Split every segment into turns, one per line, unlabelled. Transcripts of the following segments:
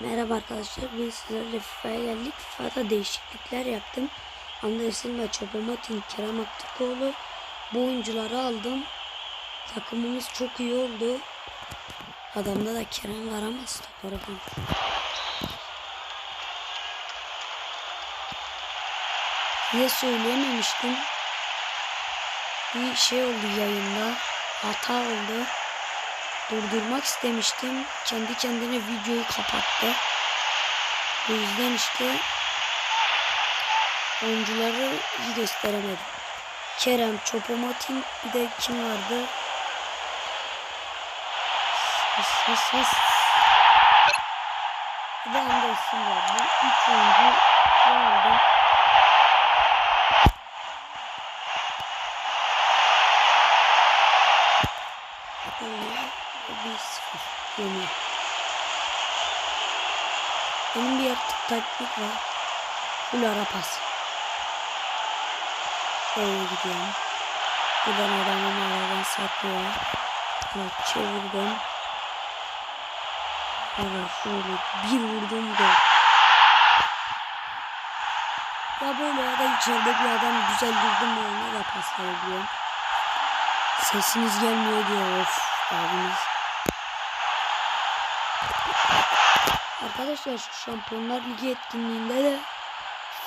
Merhaba arkadaşlar, biz sizlerle FIFA'ya geldik. FIFA'da değişiklikler yaptım. Anderson ve Çopomatin, Kerem Aktürkoğlu bu oyuncuları aldım. Takımımız çok iyi oldu. Adamda da Kerem var ama stopları ben. Diye söyleyememiştim. Bir şey oldu yayında. Hata oldu durdurmak istemiştim. Kendi kendine videoyu kapattı. Bu yüzden işte oyuncuları iyi gösteremedim. Kerem, Çopomatin bir de kim vardı? Sus sus sus. Bir de Anderson var. Bu oyuncu vardı. Öyle bir yeniyor. Benim bir yaptık taktik var. Full ara pas. Böyle gidiyorum. Buradan adamın aradan sarkıyor. Evet çevirdim. Evet şöyle bir vurdum gol. Ya böyle ya da içeride bir adam güzel vurdum mu ona da pas verebiliyorum. Sesiniz gelmiyor diyor of abimiz. Arkadaşlar Şampiyonlar Ligi etkinliğinde de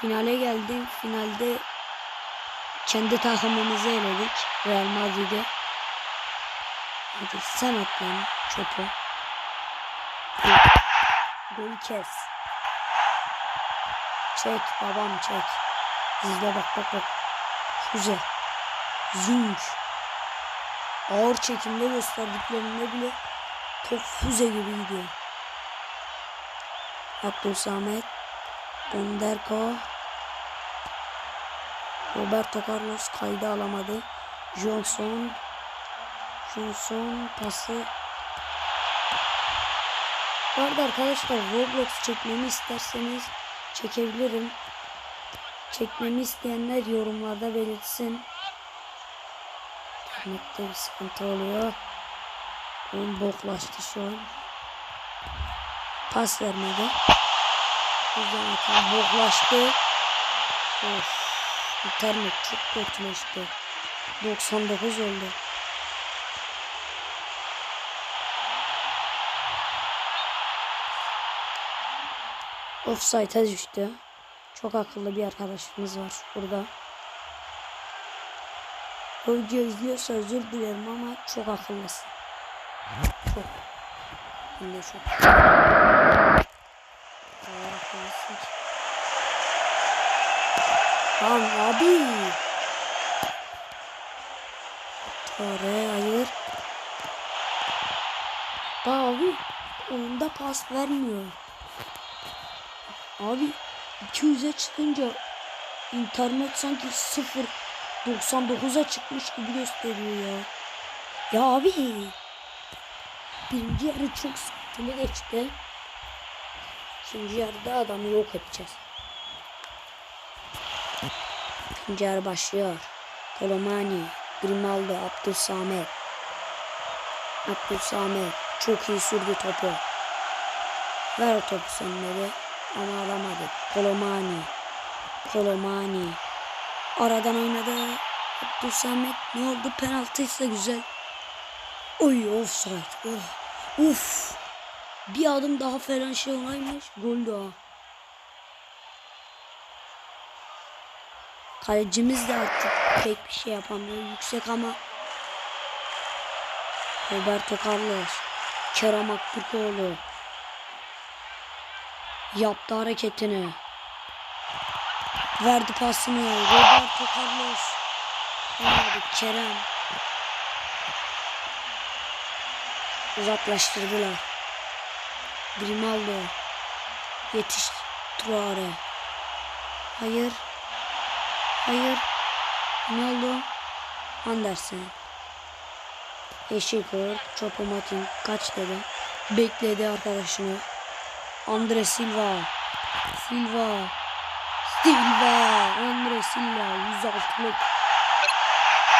finale geldim. Finalde kendi takımımızı eledik. Real Madrid'e. Hadi sen at lan çöpü. Golü kes. Çek babam çek. İzle bak bak bak. Güzel. Zünk ağır çekimde gösterdiklerinde bile top füze gibi gidiyor. Abdülsamet, Bonderko, Roberto Carlos kaydı alamadı. Johnson, Johnson pası. Bu arada arkadaşlar Roblox çekmemi isterseniz çekebilirim. Çekmemi isteyenler yorumlarda belirtsin. İnternette bir sıkıntı oluyor. Oyun boklaştı şu an. Pas vermedi. O yüzden zaten boklaştı. Of. İnternet çok kötüleşti. 99 oldu. Offside'a düştü. Çok akıllı bir arkadaşımız var burada. Bu videoyu izliyorsa özür dilerim ama çok akıllısın. Çok. Hem de çok. Lan abi. Tore hayır. Abi oyunda pas vermiyor. Abi 200'e çıkınca internet sanki sıfır 99'a çıkmış gibi gösteriyor ya. Ya abi. Birinci yarı çok sıkıntılı geçti. İkinci yarıda adamı yok edeceğiz. İkinci yarı başlıyor. Kolomani, Grimaldo, Abdülsamet. Abdülsamet çok iyi sürdü topu. Ver o topu senleri. Ama alamadı. Kolomani. Kolomani. Aradan oynadı. Abdülsamet ne oldu? Penaltıysa güzel. Oy offside. Oh. Uf. Bir adım daha falan şey olaymış. Gol daha. Kalecimiz de artık pek bir şey yapamıyor. Yüksek ama Roberto Carlos, Kerem Aktürkoğlu yaptı hareketini. Verdi pasını. Roberto Carlos. Olmadı. Kerem. Uzaklaştırdılar. Grimaldo. Yetiş. Traore. Hayır. Hayır. Ne oldu? Andersen. Yeşil kart. Chopomatin. Kaç dedi. Bekledi arkadaşını. Andre Silva. Silva. Silva. Andre Silva. 106'lık.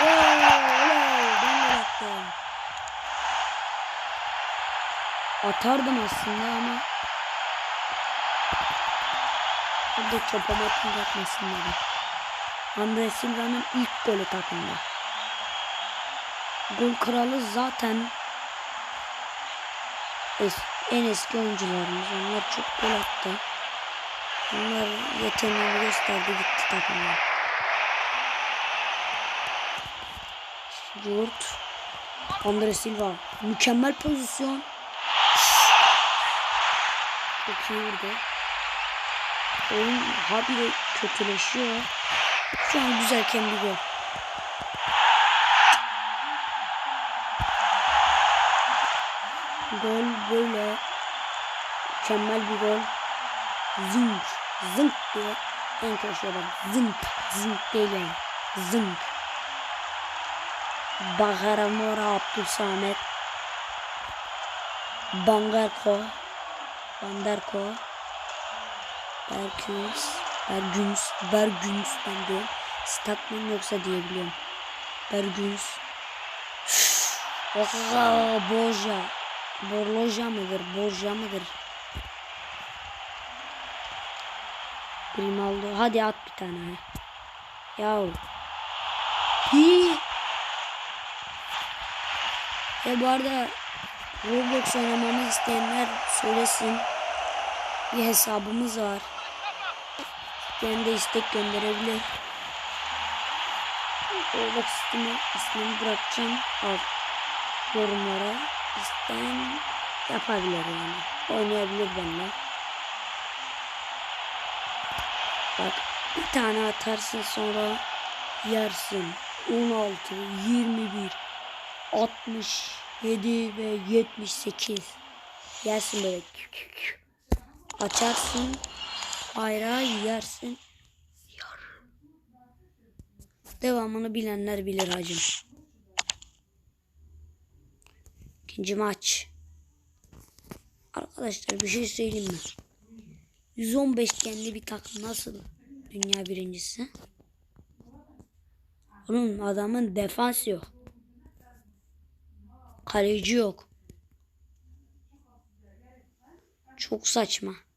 Oley. Oley. Ben de attım. Atardım aslında ama Burada çopamatın yapmasın dedim. Andre Silva'nın ilk golü takımda. Gol kralı zaten es- en eski oyuncularımız. Onlar çok gol attı. Onlar yeteneğini gösterdi gitti takımdan. Yurt. Andre Silva. Mükemmel pozisyon. Çok iyi vurdu. Oyun habire kötüleşiyor. Şu an güzelken bir gol. Gol böyle. Mükemmel bir gol. Zınk. Zınk diye en köşeye bak. Zınk. Zınk değil yani. Zınk. Bagaramora Abdülsamet. Bangarko. Bandarko. Berküns. Bergüns. Bergüns ben diyorum. Statman yoksa diyebiliyorum. Bergüns. Oha Borja. Borloja mıdır? Borja mıdır? Grimaldo. Hadi at bir tane. Yahu. Hi. E bu arada Roblox oynamamı isteyenler söylesin. Bir hesabımız var. Ben de istek gönderebilir. Roblox ismini, ismini bırakacağım alt yorumlara. İsteyen yapabilir yani. Oynayabilir benimle. Bak bir tane atarsın sonra yersin. 16, 21, 67 ve 78. Yersin böyle. Açarsın. Bayrağı yersin. Yar. Devamını bilenler bilir hacım. İkinci maç. Arkadaşlar bir şey söyleyeyim mi? 115 kendi bir takım nasıl dünya birincisi? Onun adamın defans yok. Kaleci yok. Çok saçma.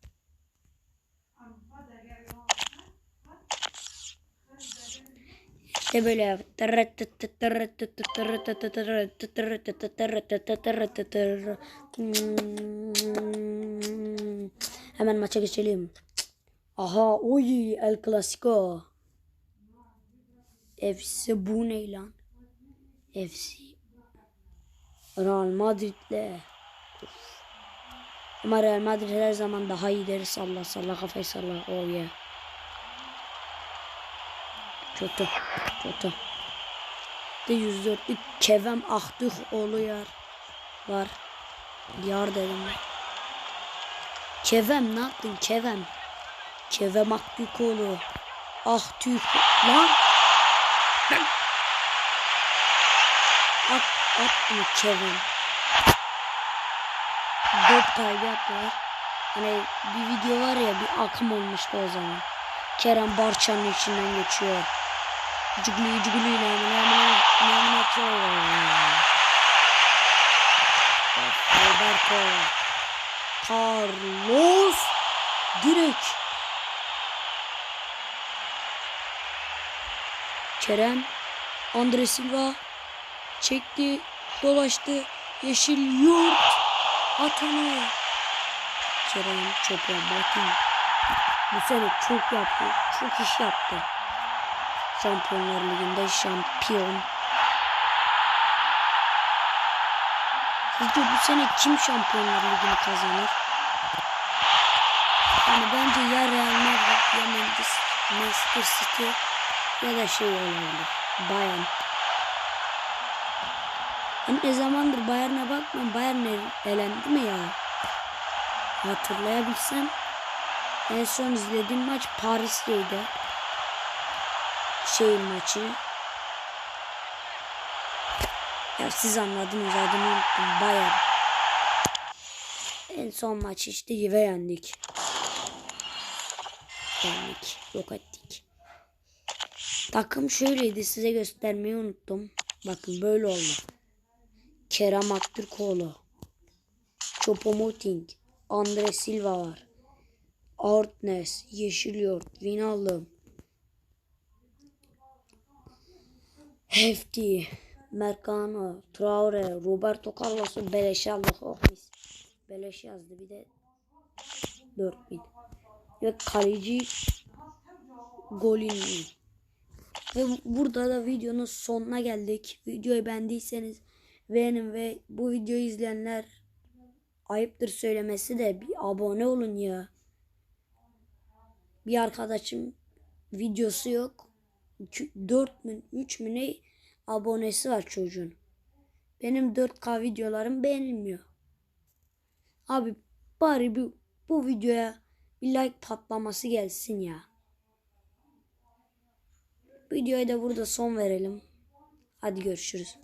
İşte böyle. Hemen maça geçelim. Aha oy El Clasico. FC bu ne lan? FC Real Madrid'le. Ama Real Madrid her zaman daha iyi deriz. Salla salla kafayı salla. Oh yeah. Kötü. Kötü. De 104'lük Kevem Ahtık oğlu yar. Var. Yar dedim. Kevem ne yaptın Kevem? Kevem Ahtık oğlu. Ahtık. Lan. At, at mı Kevin? Dört kaybı yaptılar. Hani bir video var ya bir akım olmuştu o zaman. Kerem Barça'nın içinden geçiyor. Cüglü cüglü ile namına namına Alberto Carlos direkt Kerem Andre Silva çekti dolaştı yeşil yurt atanı. Kerem Çöpe Martin bu sene çok yaptı çok iş yaptı Şampiyonlar Ligi'nde şampiyon Sizce bu sene kim Şampiyonlar Ligi'ni kazanır? Yani bence ya Real Madrid ya Manchester City ya da şey olabilir. Bayern. Ben ne zamandır Bayern'e bakmıyorum. Bayern elendi mi ya? Hatırlayabilsem. En son izlediğim maç Paris'teydi. Şeyin maçı. Ya siz anladınız adını unuttum. Bayern. En son maç işte Juve yendik. Yendik. Yok ettik. Takım şöyleydi size göstermeyi unuttum. Bakın böyle oldu. Kerem Aktürkoğlu. Chopomoting. Andre Silva var. Artnes, Yeşil Yurt, Vinalım, Hefti, Mercano, Traore, Roberto Carlos'u beleş aldık. Oh mis. Beleş yazdı bir de 4000. Ve kaleci Golini. Ve burada da videonun sonuna geldik. Videoyu beğendiyseniz beğenin ve bu videoyu izleyenler ayıptır söylemesi de bir abone olun ya. Bir arkadaşım videosu yok. 4 mü 3 mü ne abonesi var çocuğun. Benim 4K videolarım beğenilmiyor. Abi bari bu, bu videoya bir like patlaması gelsin ya. Videoya da burada son verelim. Hadi görüşürüz.